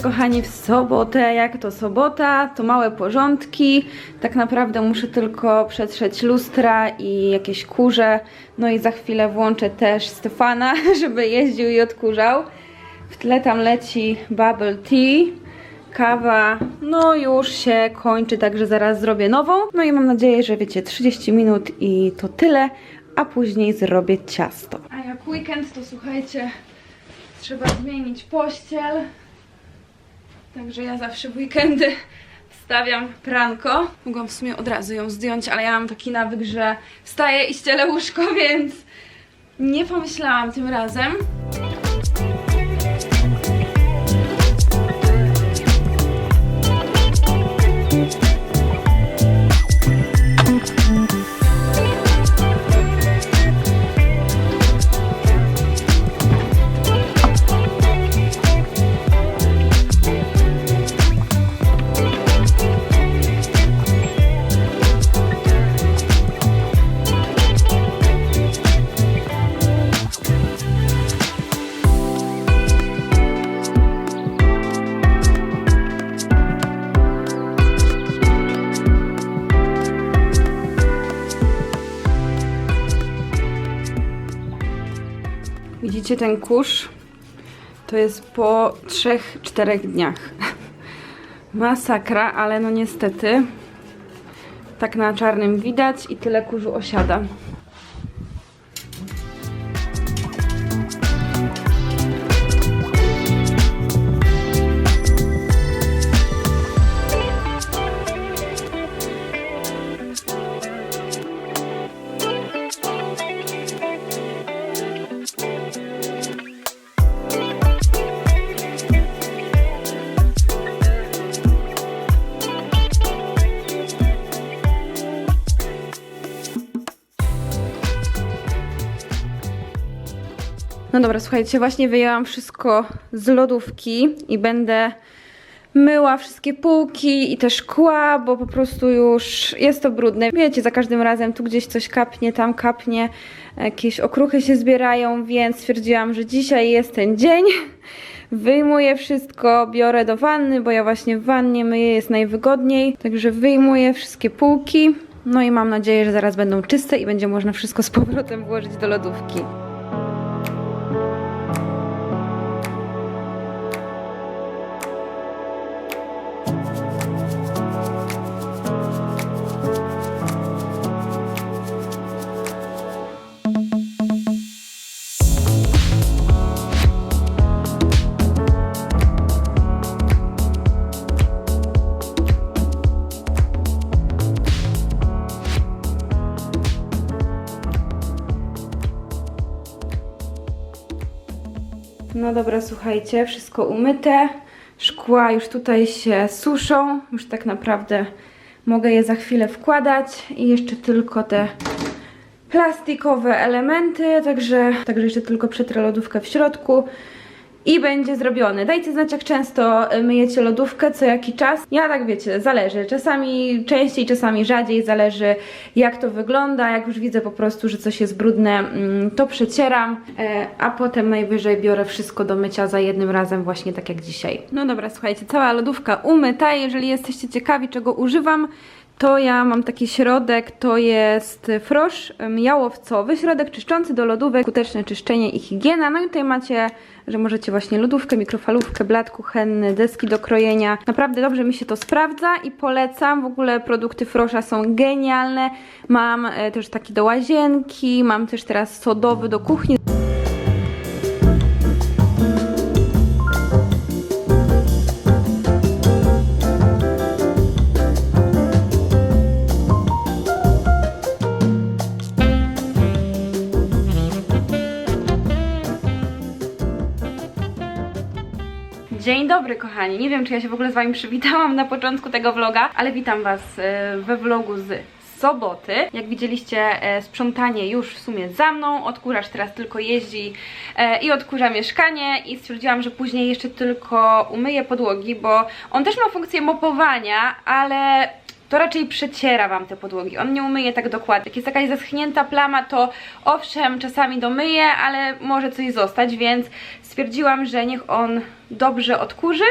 Kochani, w sobotę, jak to sobota, to małe porządki, tak naprawdę muszę tylko przetrzeć lustra i jakieś kurze, no i za chwilę włączę też Stefana, żeby jeździł i odkurzał. W tle tam leci bubble tea, kawa, no już się kończy, także zaraz zrobię nową, no i mam nadzieję, że wiecie, 30 minut i to tyle, a później zrobię ciasto. A jak weekend, to słuchajcie, trzeba zmienić pościel. Także ja zawsze w weekendy wstawiam pranko. Mogłam w sumie od razu ją zdjąć, ale ja mam taki nawyk, że wstaję i ścielę łóżko, więc nie pomyślałam tym razem. Widzicie ten kurz? To jest po 3-4 dniach. Masakra, ale no niestety tak na czarnym widać i tyle kurzu osiada. Dobra, słuchajcie, właśnie wyjęłam wszystko z lodówki i będę myła wszystkie półki i te szkła, bo po prostu już jest to brudne. Wiecie, za każdym razem tu gdzieś coś kapnie, tam kapnie, jakieś okruchy się zbierają, więc stwierdziłam, że dzisiaj jest ten dzień. Wyjmuję wszystko, biorę do wanny, bo ja właśnie w wannie myję, jest najwygodniej. Także wyjmuję wszystkie półki. No i mam nadzieję, że zaraz będą czyste i będzie można wszystko z powrotem włożyć do lodówki. Dobra, słuchajcie, wszystko umyte. Szkła już tutaj się suszą. Już tak naprawdę mogę je za chwilę wkładać. I jeszcze tylko te plastikowe elementy. Także, także jeszcze tylko przetrę lodówkę w środku. I będzie zrobione. Dajcie znać, jak często y, myjecie lodówkę, co jaki czas. Ja tak wiecie, zależy. Czasami częściej, czasami rzadziej, zależy jak to wygląda. Jak już widzę po prostu, że coś jest brudne, mm, to przecieram, e, a potem najwyżej biorę wszystko do mycia za jednym razem, właśnie tak jak dzisiaj. No dobra, słuchajcie, cała lodówka umyta. Jeżeli jesteście ciekawi, czego używam, to ja mam taki środek, to jest frosz jałowcowy, środek czyszczący do lodówek, skuteczne czyszczenie i higiena. No i tutaj macie, że możecie właśnie lodówkę, mikrofalówkę, blat kuchenny, deski do krojenia. Naprawdę dobrze mi się to sprawdza i polecam. W ogóle produkty frosza są genialne. Mam e, też taki do łazienki, mam też teraz sodowy do kuchni. Dobry kochani, nie wiem czy ja się w ogóle z wami przywitałam na początku tego vloga, ale witam was e, we vlogu z soboty. Jak widzieliście e, sprzątanie już w sumie za mną, odkurzacz teraz tylko jeździ e, i odkurza mieszkanie. I stwierdziłam, że później jeszcze tylko umyję podłogi, bo on też ma funkcję mopowania, ale to raczej przeciera Wam te podłogi. On nie umyje tak dokładnie. Jak jest jakaś zaschnięta plama, to owszem, czasami domyje, ale może coś zostać, więc stwierdziłam, że niech on dobrze odkurzy,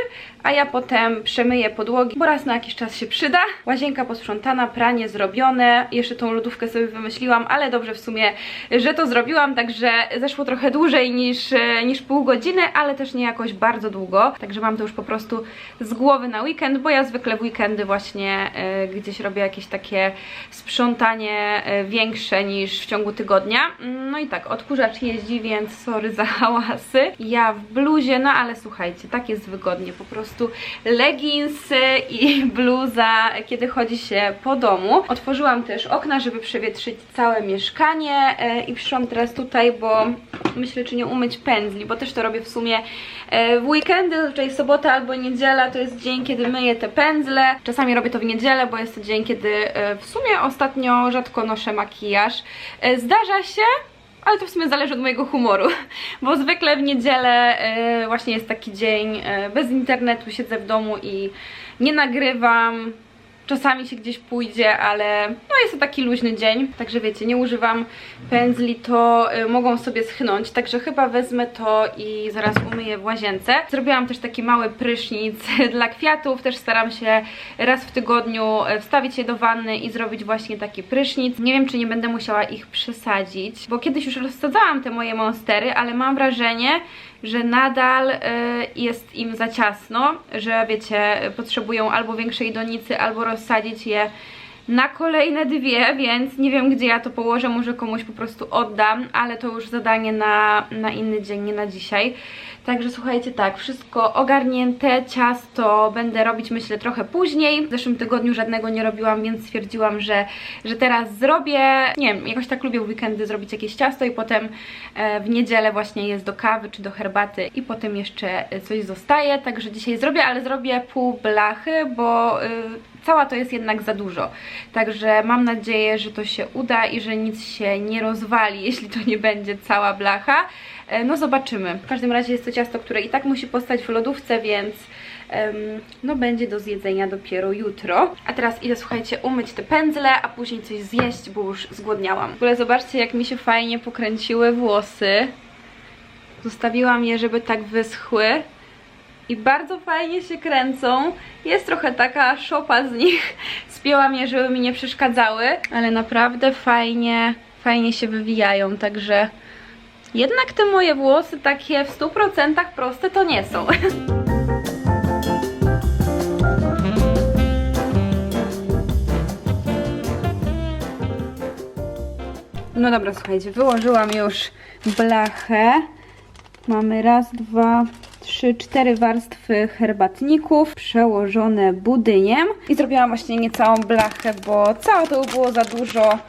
a ja potem przemyję podłogi, bo raz na jakiś czas się przyda. Łazienka posprzątana, pranie zrobione, jeszcze tą lodówkę sobie wymyśliłam, ale dobrze w sumie, że to zrobiłam, także zeszło trochę dłużej niż, niż pół godziny, ale też nie jakoś bardzo długo, także mam to już po prostu z głowy na weekend, bo ja zwykle w weekendy właśnie e, gdzieś robię jakieś takie sprzątanie e, większe niż w ciągu tygodnia. No i tak, odkurzacz jeździ, więc sorry za hałasy. Ja w bluzie, no ale słuchajcie, tak jest wygodnie, po prostu leginsy i bluza, kiedy chodzi się po domu. Otworzyłam też okna, żeby przewietrzyć całe mieszkanie e, i przyszłam teraz tutaj, bo myślę, czy nie umyć pędzli, bo też to robię w sumie e, w weekendy, zazwyczaj sobota albo niedziela to jest dzień, kiedy myję te pędzle. Czasami robię to w niedzielę, bo jest to dzień, kiedy e, w sumie ostatnio rzadko noszę makijaż. E, Zdarza się, ale to w sumie zależy od mojego humoru, bo zwykle w niedzielę e, właśnie jest taki dzień bez internetu, siedzę w domu i nie nagrywam. Czasami się gdzieś pójdzie, ale no jest to taki luźny dzień, także wiecie, nie używam pędzli, to y, mogą sobie schnąć, także chyba wezmę to i zaraz umyję w łazience. Zrobiłam też taki mały prysznic dla kwiatów, też staram się raz w tygodniu e, wstawić je do wanny i zrobić właśnie taki prysznic. Nie wiem, czy nie będę musiała ich przesadzić, bo kiedyś już rozsadzałam te moje monstery, ale mam wrażenie, że nadal y, jest im za ciasno, że wiecie, potrzebują albo większej donicy, albo rozsadzić je na kolejne dwie, więc nie wiem gdzie ja to położę, może komuś po prostu oddam, ale to już zadanie na, na inny dzień, nie na dzisiaj. Także słuchajcie, tak, wszystko ogarnięte, ciasto będę robić myślę trochę później. W zeszłym tygodniu żadnego nie robiłam, więc stwierdziłam, że, że teraz zrobię. Nie wiem, jakoś tak lubię w weekendy zrobić jakieś ciasto i potem e, w niedzielę właśnie jest do kawy czy do herbaty i potem jeszcze coś zostaje. Także dzisiaj zrobię, ale zrobię pół blachy, bo y, cała to jest jednak za dużo. Także mam nadzieję, że to się uda i że nic się nie rozwali, jeśli to nie będzie cała blacha. E, No zobaczymy. W każdym razie jest to ciasto, które i tak musi postać w lodówce, więc no będzie do zjedzenia dopiero jutro. A teraz idę, słuchajcie, umyć te pędzle, a później coś zjeść, bo już zgłodniałam. W ogóle zobaczcie, jak mi się fajnie pokręciły włosy. Zostawiłam je, żeby tak wyschły. I bardzo fajnie się kręcą. Jest trochę taka szopa z nich. Spięłam je, żeby mi nie przeszkadzały, ale naprawdę fajnie, fajnie się wywijają, także jednak te moje włosy takie w 100% proste to nie są. No dobra, słuchajcie, wyłożyłam już blachę. Mamy raz, dwa, trzy, cztery warstwy herbatników przełożone budyniem. I zrobiłam właśnie niecałą blachę, bo całe to by było za dużo.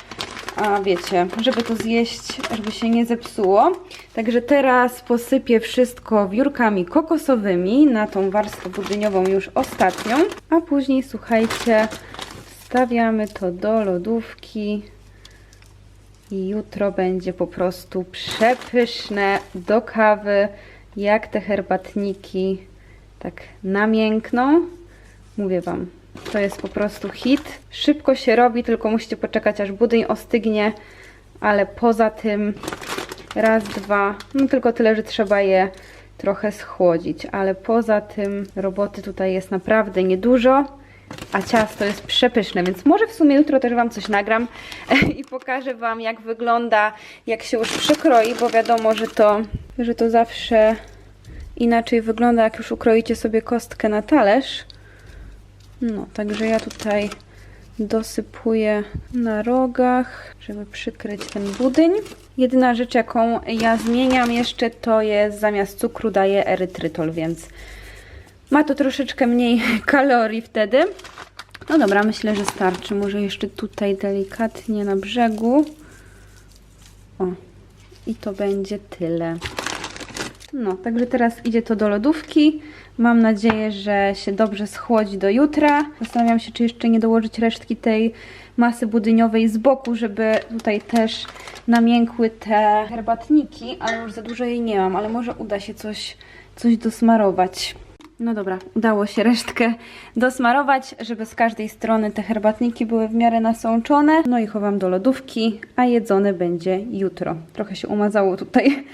A wiecie, żeby to zjeść, żeby się nie zepsuło. Także teraz posypię wszystko wiórkami kokosowymi na tą warstwę budyniową już ostatnią. A później, słuchajcie, wstawiamy to do lodówki. I jutro będzie po prostu przepyszne do kawy, jak te herbatniki tak namiękną. Mówię Wam, to jest po prostu hit. Szybko się robi, tylko musicie poczekać aż budyń ostygnie, ale poza tym raz, dwa, no tylko tyle, że trzeba je trochę schłodzić, ale poza tym roboty tutaj jest naprawdę niedużo. A ciasto jest przepyszne, więc może w sumie jutro też Wam coś nagram i pokażę Wam jak wygląda, jak się już przykroi, bo wiadomo, że to, że to zawsze inaczej wygląda, jak już ukroicie sobie kostkę na talerz. No, także ja tutaj dosypuję na rogach, żeby przykryć ten budyń. Jedyna rzecz, jaką ja zmieniam jeszcze, to jest zamiast cukru daję erytrytol, więc ma to troszeczkę mniej kalorii wtedy. No dobra, myślę, że starczy. Może jeszcze tutaj delikatnie na brzegu. O, i to będzie tyle. No, także teraz idzie to do lodówki. Mam nadzieję, że się dobrze schłodzi do jutra. Zastanawiam się, czy jeszcze nie dołożyć resztki tej masy budyniowej z boku, żeby tutaj też namiękły te herbatniki, ale już za dużo jej nie mam, ale może uda się coś, coś dosmarować. No dobra, udało się resztkę dosmarować, żeby z każdej strony te herbatniki były w miarę nasączone. No i chowam do lodówki, a jedzone będzie jutro. Trochę się umazało tutaj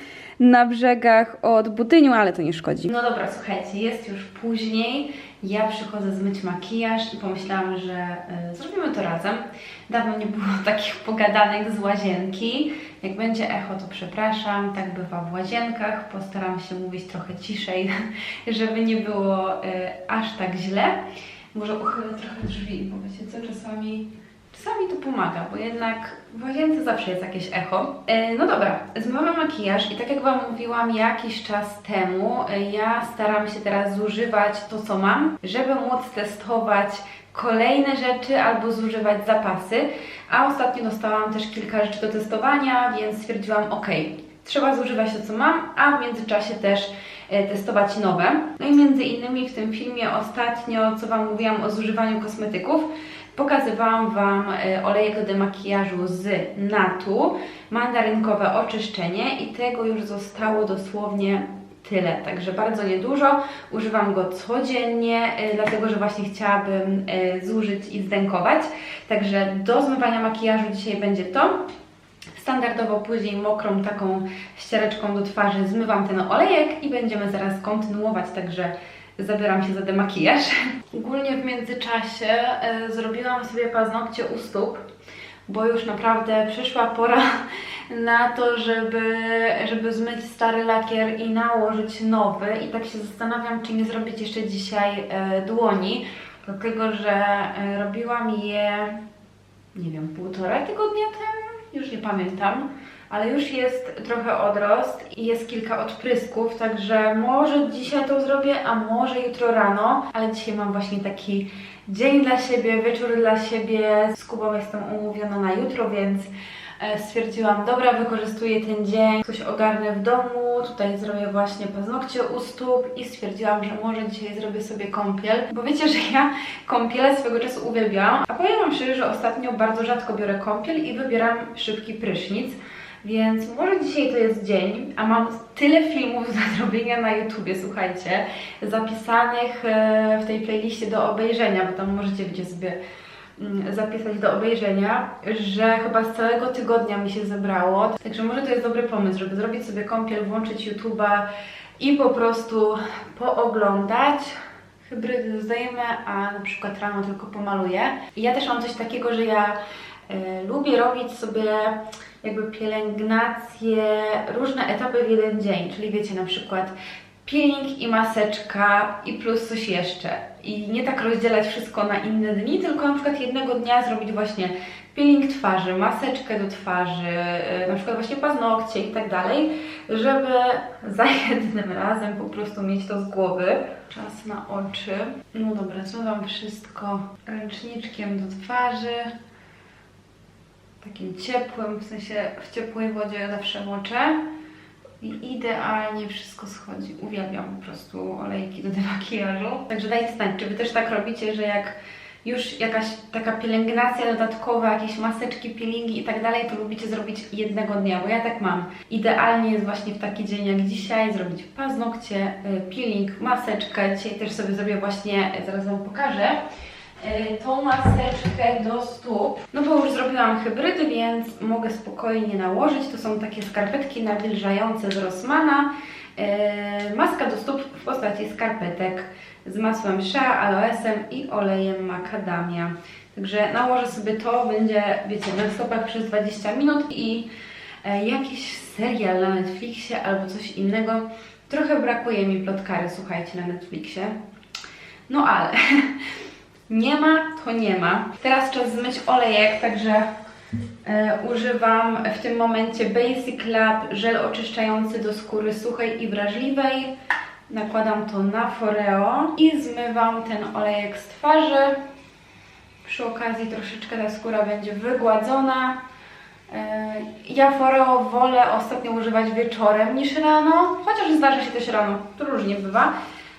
na brzegach od budyniu, ale to nie szkodzi. No dobra, słuchajcie, jest już później. Ja przychodzę zmyć makijaż i pomyślałam, że y, zrobimy to razem. Dawno nie było takich pogadanek z łazienki. Jak będzie echo, to przepraszam, tak bywa w łazienkach. Postaram się mówić trochę ciszej, żeby nie było y, aż tak źle. Może uchylę trochę drzwi, bo wiecie co, czasami, czasami to pomaga, bo jednak w łazience zawsze jest jakieś echo. E, no dobra, zmywam makijaż i tak jak Wam mówiłam jakiś czas temu, e, ja staram się teraz zużywać to, co mam, żeby móc testować kolejne rzeczy albo zużywać zapasy, a ostatnio dostałam też kilka rzeczy do testowania, więc stwierdziłam, ok, trzeba zużywać to, co mam, a w międzyczasie też e, testować nowe. No i między innymi w tym filmie ostatnio, co Wam mówiłam o zużywaniu kosmetyków, pokazywałam Wam e, olejek do demakijażu z Natu, mandarynkowe oczyszczenie i tego już zostało dosłownie tyle, także bardzo niedużo. Używam go codziennie, e, dlatego że właśnie chciałabym e, zużyć i zdenkować. Także do zmywania makijażu dzisiaj będzie to. Standardowo później mokrą taką ściereczką do twarzy zmywam ten olejek i będziemy zaraz kontynuować, także zabieram się za demakijaż. Ogólnie w międzyczasie e, zrobiłam sobie paznokcie u stóp, bo już naprawdę przyszła pora na to, żeby, żeby zmyć stary lakier i nałożyć nowy. I tak się zastanawiam, czy nie zrobić jeszcze dzisiaj e, dłoni, dlatego że e, robiłam je, nie wiem, półtora tygodnia temu, już nie pamiętam ale już jest trochę odrost i jest kilka odprysków, także może dzisiaj to zrobię, a może jutro rano, ale dzisiaj mam właśnie taki dzień dla siebie, wieczór dla siebie. Z Kubą jestem umówiona na jutro, więc e, stwierdziłam, dobra, wykorzystuję ten dzień, coś ogarnę w domu, tutaj zrobię właśnie paznokcie u stóp i stwierdziłam, że może dzisiaj zrobię sobie kąpiel, bo wiecie, że ja kąpiele swego czasu uwielbiałam, a powiem Wam szczerze, że ostatnio bardzo rzadko biorę kąpiel i wybieram szybki prysznic. Więc może dzisiaj to jest dzień, a mam tyle filmów do zrobienia na YouTubie, słuchajcie, zapisanych e, w tej playliście do obejrzenia, bo tam możecie gdzie sobie mm, zapisać do obejrzenia, że chyba z całego tygodnia mi się zebrało. Także może to jest dobry pomysł, żeby zrobić sobie kąpiel, włączyć YouTube'a i po prostu pooglądać. Hybrydy zdejmę, a na przykład rano tylko pomaluję. I ja też mam coś takiego, że ja y, lubię robić sobie jakby pielęgnację, różne etapy w jeden dzień, czyli wiecie, na przykład peeling i maseczka i plus coś jeszcze. I nie tak rozdzielać wszystko na inne dni, tylko na przykład jednego dnia zrobić właśnie peeling twarzy, maseczkę do twarzy, y, na przykład właśnie paznokcie i tak dalej, żeby za jednym razem po prostu mieć to z głowy. Czas na oczy. No dobra, zmywam wszystko ręczniczkiem do twarzy takim ciepłym, w sensie w ciepłej wodzie zawsze moczę i idealnie wszystko schodzi. Uwielbiam po prostu olejki do demakijażu. Także dajcie znać, czy Wy też tak robicie, że jak już jakaś taka pielęgnacja dodatkowa, jakieś maseczki, peelingi i tak dalej, to lubicie zrobić jednego dnia, bo ja tak mam. Idealnie jest właśnie w taki dzień jak dzisiaj zrobić paznokcie, y, peeling, maseczkę. Dzisiaj też sobie zrobię właśnie, zaraz Wam pokażę, tą maseczkę do stóp. No bo już zrobiłam hybrydy, więc mogę spokojnie nałożyć. To są takie skarpetki nawilżające z Rossmana. E, maska do stóp w postaci skarpetek z masłem shea, aloesem i olejem macadamia. Także nałożę sobie to, będzie, wiecie, na stopach przez 20 minut i e, jakiś serial na Netflixie albo coś innego. Trochę brakuje mi plotkary, słuchajcie, na Netflixie. No ale Nie ma, to nie ma. Teraz czas zmyć olejek, także e, używam w tym momencie Basic Lab żel oczyszczający do skóry suchej i wrażliwej. Nakładam to na Foreo i zmywam ten olejek z twarzy. Przy okazji troszeczkę ta skóra będzie wygładzona. E, ja Foreo wolę ostatnio używać wieczorem niż rano, chociaż zdarza się też rano, to różnie bywa.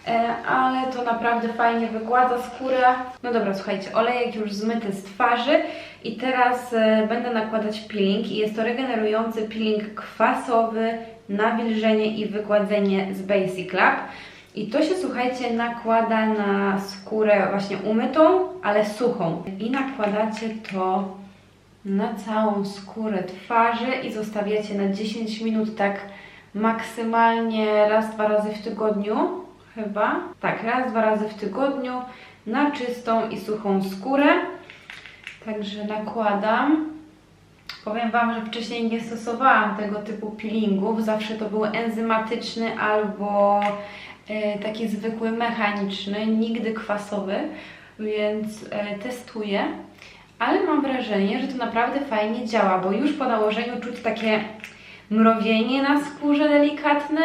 E, ale to naprawdę fajnie wygładza skórę. No dobra, słuchajcie, olejek już zmyty z twarzy i teraz e, będę nakładać peeling i jest to regenerujący peeling kwasowy, nawilżenie i wygładzenie z Basic Lab. I to się, słuchajcie, nakłada na skórę właśnie umytą, ale suchą. I nakładacie to na całą skórę twarzy i zostawiacie na 10 minut tak maksymalnie raz, dwa razy w tygodniu, chyba. Tak, raz, dwa razy w tygodniu na czystą i suchą skórę. Także nakładam. Powiem Wam, że wcześniej nie stosowałam tego typu peelingów. Zawsze to był enzymatyczny albo e, taki zwykły mechaniczny, nigdy kwasowy, więc e, testuję. Ale mam wrażenie, że to naprawdę fajnie działa, bo już po nałożeniu czuć takie mrowienie na skórze delikatne,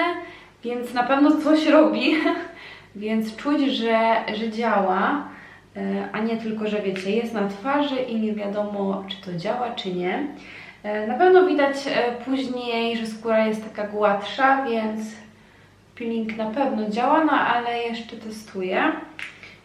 więc na pewno coś robi, więc czuć, że, że działa, e, a nie tylko, że wiecie, jest na twarzy i nie wiadomo, czy to działa, czy nie. E, Na pewno widać e, później, że skóra jest taka gładsza, więc peeling na pewno działa, no ale jeszcze testuję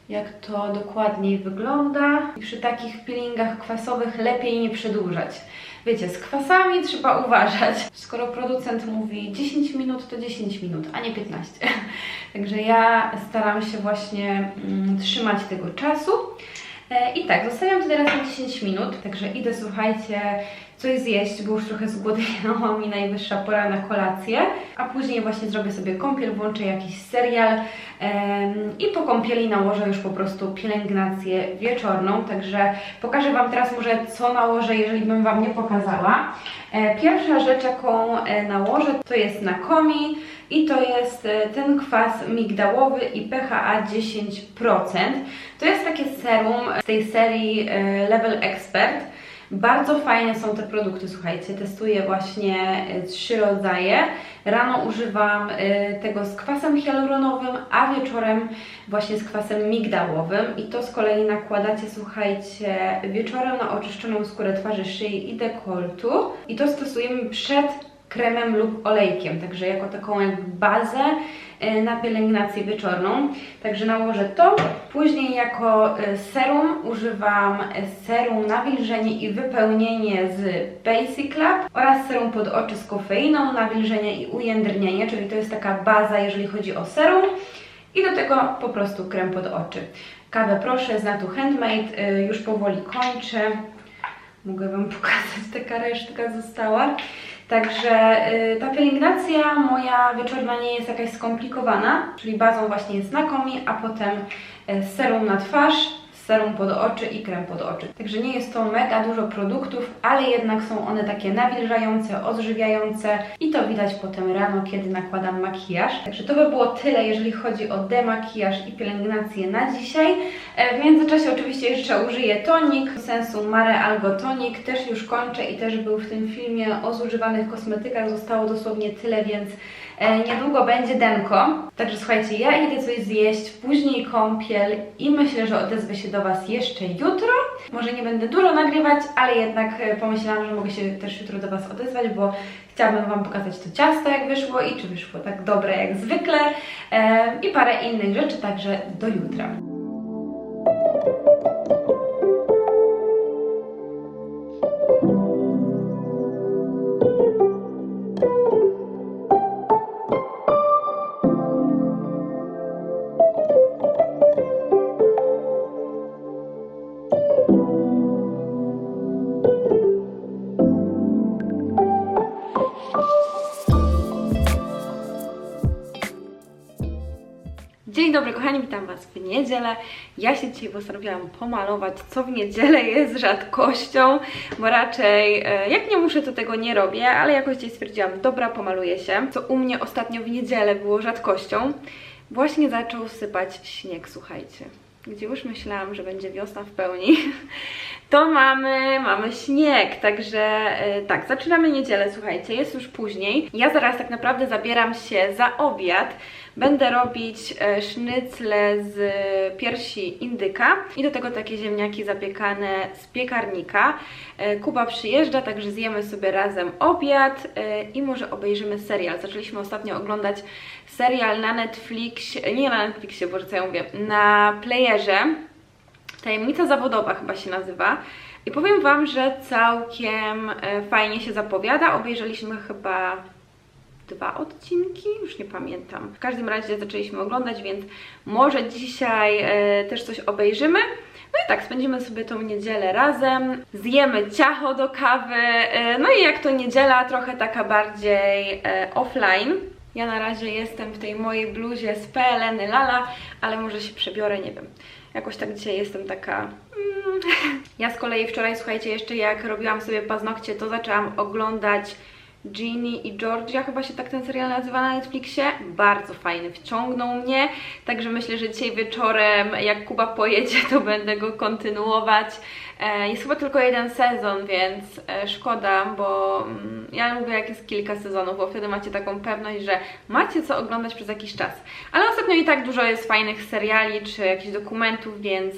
jak to dokładniej wygląda. I przy takich peelingach kwasowych lepiej nie przedłużać. Wiecie, z kwasami trzeba uważać. Skoro producent mówi 10 minut, to 10 minut, a nie 15. Także ja staram się właśnie mm, trzymać tego czasu. E, I tak, zostawiam to teraz na 10 minut, także idę, słuchajcie, coś zjeść, bo już trochę zgłodniałam i najwyższa pora na kolację, a później właśnie zrobię sobie kąpiel, włączę jakiś serial i po kąpieli nałożę już po prostu pielęgnację wieczorną, także pokażę Wam teraz może co nałożę, jeżeli bym Wam nie pokazała. E, Pierwsza rzecz, jaką e, nałożę, to jest Nakomi i to jest e, ten kwas migdałowy i pH 10%. To jest takie serum z tej serii Level Expert. Bardzo fajne są te produkty, słuchajcie. Testuję właśnie e, trzy rodzaje. Rano używam e, tego z kwasem hialuronowym, a wieczorem właśnie z kwasem migdałowym. I to z kolei nakładacie, słuchajcie, wieczorem na oczyszczoną skórę twarzy, szyi i dekoltu. I to stosujemy przed kremem lub olejkiem, także jako taką bazę na pielęgnację wieczorną. Także nałożę to. Później jako e, serum używam e, serum nawilżenie i wypełnienie z Basic Lab oraz serum pod oczy z kofeiną, nawilżenie i ujędrnienie, czyli to jest taka baza, jeżeli chodzi o serum. I do tego po prostu krem pod oczy. Kawę proszę z Natu Handmade, e, już powoli kończę. Mogę Wam pokazać, taka resztka została. Także y, ta pielęgnacja moja wieczorna nie jest jakaś skomplikowana, czyli bazą właśnie jest Nakomi, a potem y, serum na twarz, serum pod oczy i krem pod oczy. Także nie jest to mega dużo produktów, ale jednak są one takie nawilżające, odżywiające i to widać potem rano, kiedy nakładam makijaż. Także to by było tyle, jeżeli chodzi o demakijaż i pielęgnację na dzisiaj. E, W międzyczasie oczywiście jeszcze użyję tonik sensu Mare Algo Tonic, też już kończę i też był w tym filmie o zużywanych kosmetykach, zostało dosłownie tyle, więc niedługo będzie denko. Także słuchajcie, ja idę coś zjeść, później kąpiel i myślę, że odezwę się do Was jeszcze jutro. Może nie będę dużo nagrywać, ale jednak e, pomyślałam, że mogę się też jutro do Was odezwać, bo chciałabym Wam pokazać to ciasto, jak wyszło i czy wyszło tak dobre jak zwykle e, i parę innych rzeczy, także do jutra. Niedzielę. Ja się dzisiaj postanowiłam pomalować, co w niedzielę jest rzadkością, bo raczej e, jak nie muszę, to tego nie robię, ale jakoś dzisiaj stwierdziłam, dobra, pomaluję się. Co u mnie ostatnio w niedzielę było rzadkością. Właśnie zaczął sypać śnieg, słuchajcie. Gdzie już myślałam, że będzie wiosna w pełni, to mamy, mamy śnieg, także e, tak, zaczynamy niedzielę, słuchajcie, jest już później. Ja zaraz tak naprawdę zabieram się za obiad. Będę robić e, sznycle z piersi indyka i do tego takie ziemniaki zapiekane z piekarnika. E, Kuba przyjeżdża, także zjemy sobie razem obiad i może obejrzymy serial. Zaczęliśmy ostatnio oglądać serial na Netflixie, nie na Netflixie, boże co ja mówię, na playerze. Tajemnica zawodowa chyba się nazywa. I powiem Wam, że całkiem e, fajnie się zapowiada. Obejrzeliśmy chyba dwa odcinki, już nie pamiętam. W każdym razie zaczęliśmy oglądać, więc może dzisiaj e, też coś obejrzymy. No i tak, spędzimy sobie tą niedzielę razem, zjemy ciacho do kawy, e, no i jak to niedziela, trochę taka bardziej offline. Ja na razie jestem w tej mojej bluzie z PLN Lala, ale może się przebiorę, nie wiem. Jakoś tak dzisiaj jestem taka... Mm. Ja z kolei wczoraj, słuchajcie, jeszcze jak robiłam sobie paznokcie, to zaczęłam oglądać Ginny i Georgia, chyba się tak ten serial nazywa na Netflixie. Bardzo fajny, wciągnął mnie, także myślę, że dzisiaj wieczorem, jak Kuba pojedzie, to będę go kontynuować. E, Jest chyba tylko jeden sezon, więc e, szkoda, bo mm, ja lubię jak jest kilka sezonów, bo wtedy macie taką pewność, że macie co oglądać przez jakiś czas. Ale ostatnio i tak dużo jest fajnych seriali czy jakichś dokumentów, więc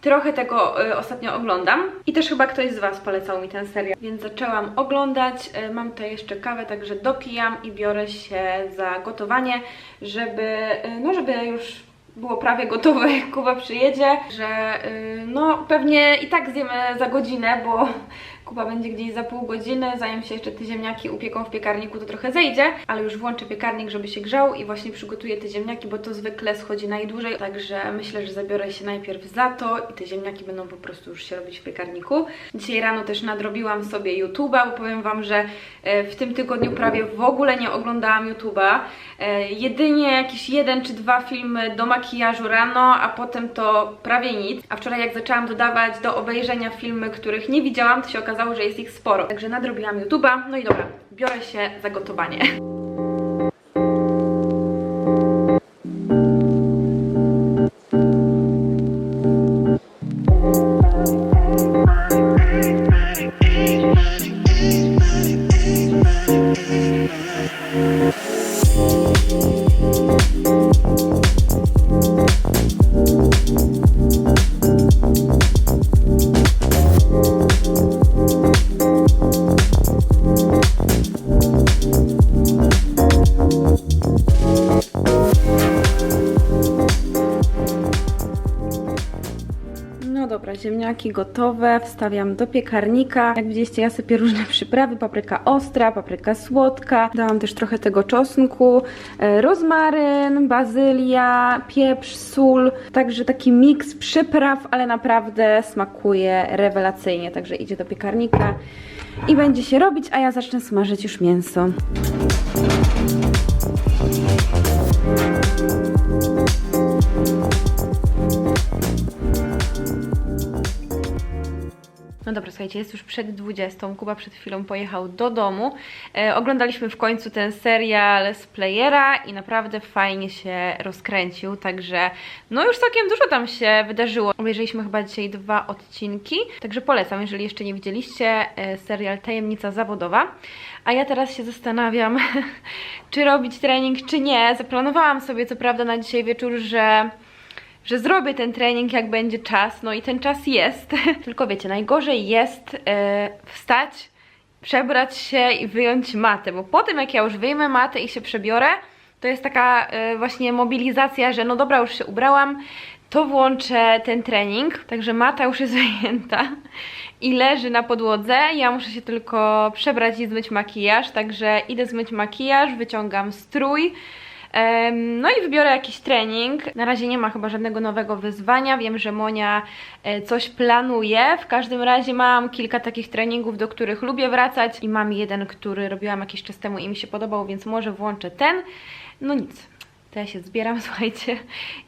Trochę tego y, ostatnio oglądam i też chyba ktoś z Was polecał mi ten serial, więc zaczęłam oglądać. Y, mam tutaj jeszcze kawę, także dopijam i biorę się za gotowanie, żeby, y, no żeby już było prawie gotowe, jak Kuba przyjedzie, że no pewnie i tak zjemy za godzinę, bo Kuba będzie gdzieś za pół godziny, zanim się jeszcze te ziemniaki upieką w piekarniku, to trochę zejdzie, ale już włączę piekarnik, żeby się grzał i właśnie przygotuję te ziemniaki, bo to zwykle schodzi najdłużej, także myślę, że zabiorę się najpierw za to i te ziemniaki będą po prostu już się robić w piekarniku. Dzisiaj rano też nadrobiłam sobie YouTube'a, bo powiem Wam, że e, w tym tygodniu prawie w ogóle nie oglądałam YouTube'a. E, Jedynie jakiś jeden czy dwa filmy do makijażu rano, a potem to prawie nic. A wczoraj jak zaczęłam dodawać do obejrzenia filmy, których nie widziałam, to się okazało, że jest ich sporo. Także nadrobiłam YouTube'a. No i dobra, biorę się za gotowanie. Ziemniaki gotowe, wstawiam do piekarnika. Jak widzieliście, ja sypię różne przyprawy, papryka ostra, papryka słodka. Dałam też trochę tego czosnku, e, rozmaryn, bazylia, pieprz, sól. Także taki miks przypraw, ale naprawdę smakuje rewelacyjnie. Także idzie do piekarnika i będzie się robić, a ja zacznę smażyć już mięso. No dobra, słuchajcie, jest już przed 20. Kuba przed chwilą pojechał do domu. E, oglądaliśmy w końcu ten serial z Playera i naprawdę fajnie się rozkręcił, także no już całkiem dużo tam się wydarzyło. Obejrzeliśmy chyba dzisiaj dwa odcinki, także polecam, jeżeli jeszcze nie widzieliście, e, serial Tajemnica Zawodowa. A ja teraz się zastanawiam, czy robić trening, czy nie. Zaplanowałam sobie co prawda na dzisiaj wieczór, że że zrobię ten trening, jak będzie czas. No i ten czas jest. Tylko wiecie, najgorzej jest e, wstać, przebrać się i wyjąć matę, bo po tym jak ja już wyjmę matę i się przebiorę, to jest taka e, właśnie mobilizacja, że no dobra, już się ubrałam, to włączę ten trening, także mata już jest wyjęta i leży na podłodze. Ja muszę się tylko przebrać i zmyć makijaż, także idę zmyć makijaż, wyciągam strój. No i wybiorę jakiś trening. Na razie nie ma chyba żadnego nowego wyzwania. Wiem, że Monia e, coś planuje. W każdym razie mam kilka takich treningów, do których lubię wracać i mam jeden, który robiłam jakiś czas temu i mi się podobał, więc może włączę ten. No nic, to ja się zbieram, słuchajcie.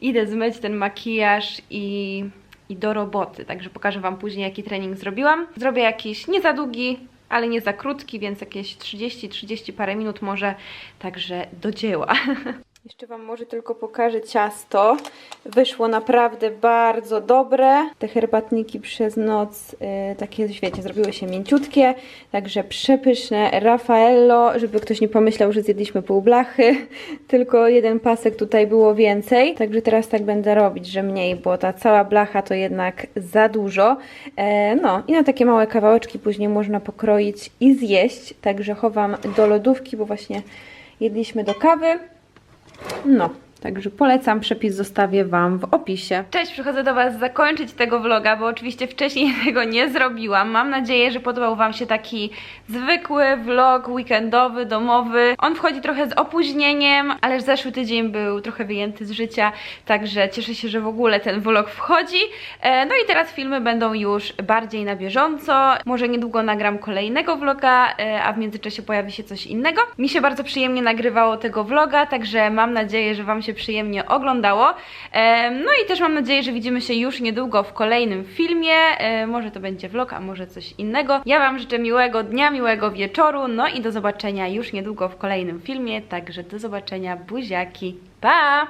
Idę zmyć ten makijaż i, i do roboty. Także pokażę Wam później, jaki trening zrobiłam. Zrobię jakiś nie za długi, ale nie za krótki, więc jakieś 30-30 parę minut może, także do dzieła. Jeszcze Wam może tylko pokażę ciasto. Wyszło naprawdę bardzo dobre. Te herbatniki przez noc yy, takie, wiecie, zrobiły się mięciutkie, także przepyszne. Raffaello, żeby ktoś nie pomyślał, że zjedliśmy pół blachy, tylko jeden pasek tutaj było więcej. Także teraz tak będę robić, że mniej, bo ta cała blacha to jednak za dużo. E, no i na takie małe kawałeczki później można pokroić i zjeść. Także chowam do lodówki, bo właśnie jedliśmy do kawy. No Także polecam, przepis zostawię Wam w opisie. Cześć, przychodzę do Was zakończyć tego vloga, bo oczywiście wcześniej tego nie zrobiłam. Mam nadzieję, że podobał Wam się taki zwykły vlog weekendowy, domowy. On wchodzi trochę z opóźnieniem, ale zeszły tydzień był trochę wyjęty z życia, także cieszę się, że w ogóle ten vlog wchodzi. E, No i teraz filmy będą już bardziej na bieżąco. Może niedługo nagram kolejnego vloga, e, a w międzyczasie pojawi się coś innego. Mi się bardzo przyjemnie nagrywało tego vloga, także mam nadzieję, że Wam się się przyjemnie oglądało. No i też mam nadzieję, że widzimy się już niedługo w kolejnym filmie. Może to będzie vlog, a może coś innego. Ja Wam życzę miłego dnia, miłego wieczoru, no i do zobaczenia już niedługo w kolejnym filmie. Także do zobaczenia, buziaki, pa!